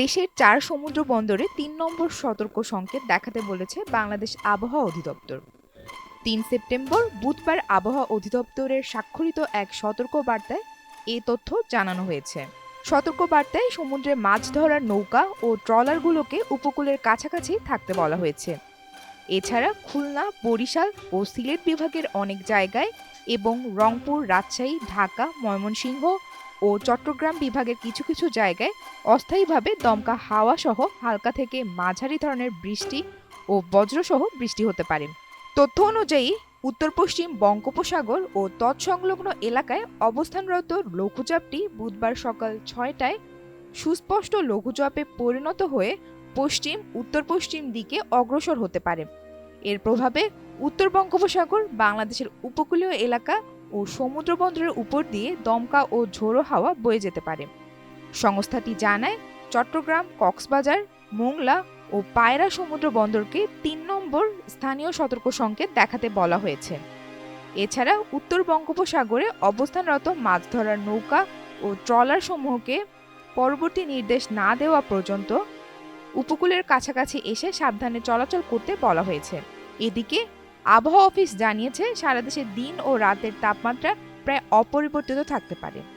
দেশের চার সমুদ্র বন্দরে তিন নম্বর সতর্ক সংকেত দেখাতে বলেছে বাংলাদেশ আবহাওয়া অধিদপ্তর। তিন সেপ্টেম্বর বুধবার আবহাওয়া অধিদপ্তরের স্বাক্ষরিত এক সতর্ক বার্তায় এ তথ্য জানানো হয়েছে। সতর্ক বার্তায় সমুদ্রে মাছ ধরার নৌকা ও ট্রলারগুলোকে উপকূলের কাছাকাছি থাকতে বলা হয়েছে। এছাড়া খুলনা, বরিশাল ও সিলেট বিভাগের অনেক জায়গায় এবং রংপুর, রাজশাহী, ঢাকা, ময়মনসিংহ ও চট্টগ্রাম বিভাগের কিছু কিছু জায়গায় অস্থায়ীভাবে দমকা হাওয়া সহ হালকা থেকে মাঝারি ধরনের বৃষ্টি ও বজ্রসহ বৃষ্টি হতে পারে। তথ্য অনুযায়ী উত্তর পশ্চিম বঙ্গোপসাগর ও তৎসংলগ্ন এলাকায় অবস্থানরত লঘুচাপটি বুধবার সকাল ছয়টায় সুস্পষ্ট লঘুচাপে পরিণত হয়ে পশ্চিম উত্তর পশ্চিম দিকে অগ্রসর হতে পারে। এর প্রভাবে উত্তর বঙ্গোপসাগর, বাংলাদেশের উপকূলীয় এলাকা ও সমুদ্র বন্দরের উপর দিয়ে দমকা ও ঝোড়ো হাওয়া বয়ে যেতে পারে। সংস্থাটি জানায়, চট্টগ্রাম, কক্সবাজার, মোংলা ও পায়রা সমুদ্র বন্দরকে তিন নম্বর স্থানীয় সতর্ক সংকেত দেখাতে বলা হয়েছে। এছাড়া উত্তর বঙ্গোপসাগরে অবস্থানরত মাছ ধরার নৌকা ও ট্রলার সমূহকে পরবর্তী নির্দেশ না দেওয়া পর্যন্ত উপকূলের কাছাকাছি এসে সাবধানে চলাচল করতে বলা হয়েছে। এদিকে আবহাওয়া অফিস জানিয়েছে সারা দেশে দিন ও রাতের তাপমাত্রা প্রায় অপরিবর্তিত থাকতে পারে।